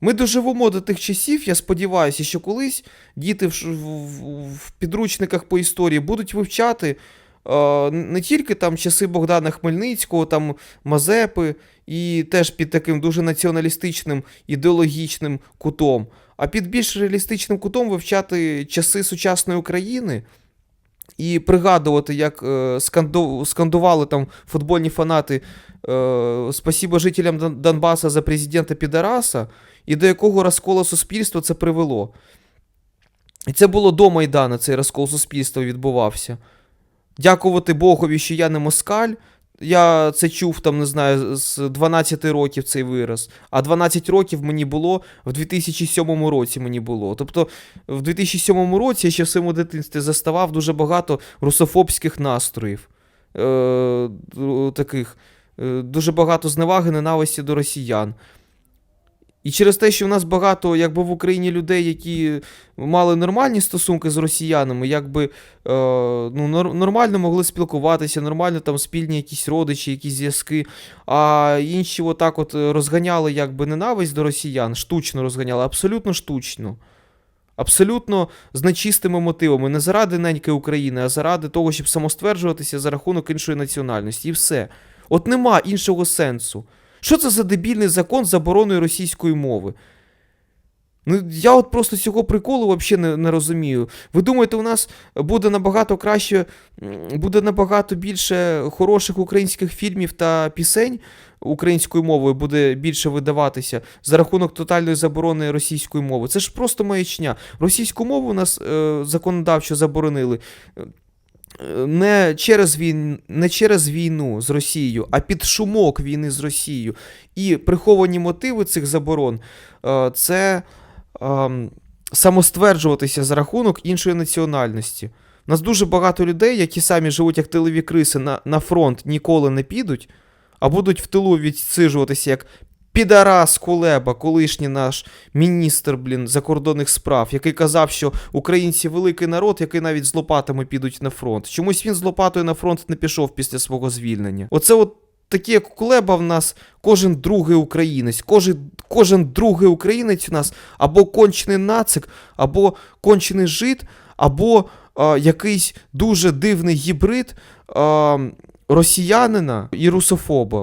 Ми доживемо до тих часів, я сподіваюся, що колись діти в, в, в- підручниках по історії будуть вивчати е, не тільки там часи Богдана Хмельницького, там Мазепи, і теж під таким дуже націоналістичним ідеологічним кутом, а під більш реалістичним кутом вивчати часи сучасної України. І пригадувати, як е, сканду- скандували там футбольні фанати е, Спасіба жителям Дон- Донбаса за президента Підараса, і до якого розколу суспільства це привело. І це було до Майдану, цей розкол суспільства відбувався. Дякувати Богові, що я не москаль. Я це чув там, не знаю, з 12 років цей вираз. А 12 років мені було в 2007 році мені було. Тобто в 2007 році я ще в своєму дитинстві заставав дуже багато русофобських настроїв. Е, таких, е, дуже багато зневаги, ненависті до росіян. І через те, що в нас багато, якби в Україні людей, які мали нормальні стосунки з росіянами, якби е, ну, нормально могли спілкуватися, нормально там спільні якісь родичі, якісь зв'язки. А інші отак от розганяли якби ненависть до росіян, штучно розганяли, абсолютно штучно. Абсолютно з нечистими мотивами, не заради неньки України, а заради того, щоб самостверджуватися за рахунок іншої національності. І все. От нема іншого сенсу. Що це за дебільний закон забороною російської мови? Ну, я от просто цього приколу взагалі не, не розумію. Ви думаєте, у нас буде набагато краще, буде набагато більше хороших українських фільмів та пісень українською мовою буде більше видаватися за рахунок тотальної заборони російської мови. Це ж просто маячня. Російську мову у нас е, законодавчо заборонили. Не через, війн, не через війну з Росією, а під шумок війни з Росією. І приховані мотиви цих заборон е, це ем, самостверджуватися за рахунок іншої національності. У нас дуже багато людей, які самі живуть як тилові криси на, на фронт, ніколи не підуть, а будуть в тилу відсиджуватися як Підарас Кулеба, колишній наш міністр блін, закордонних справ, який казав, що українці великий народ, який навіть з лопатами підуть на фронт. Чомусь він з лопатою на фронт не пішов після свого звільнення. Оце от такі, як Кулеба, в нас кожен другий українець, кожен, кожен другий українець у нас або кончений нацик, або кончений жид, або а, якийсь дуже дивний гібрид а, росіянина і русофоба.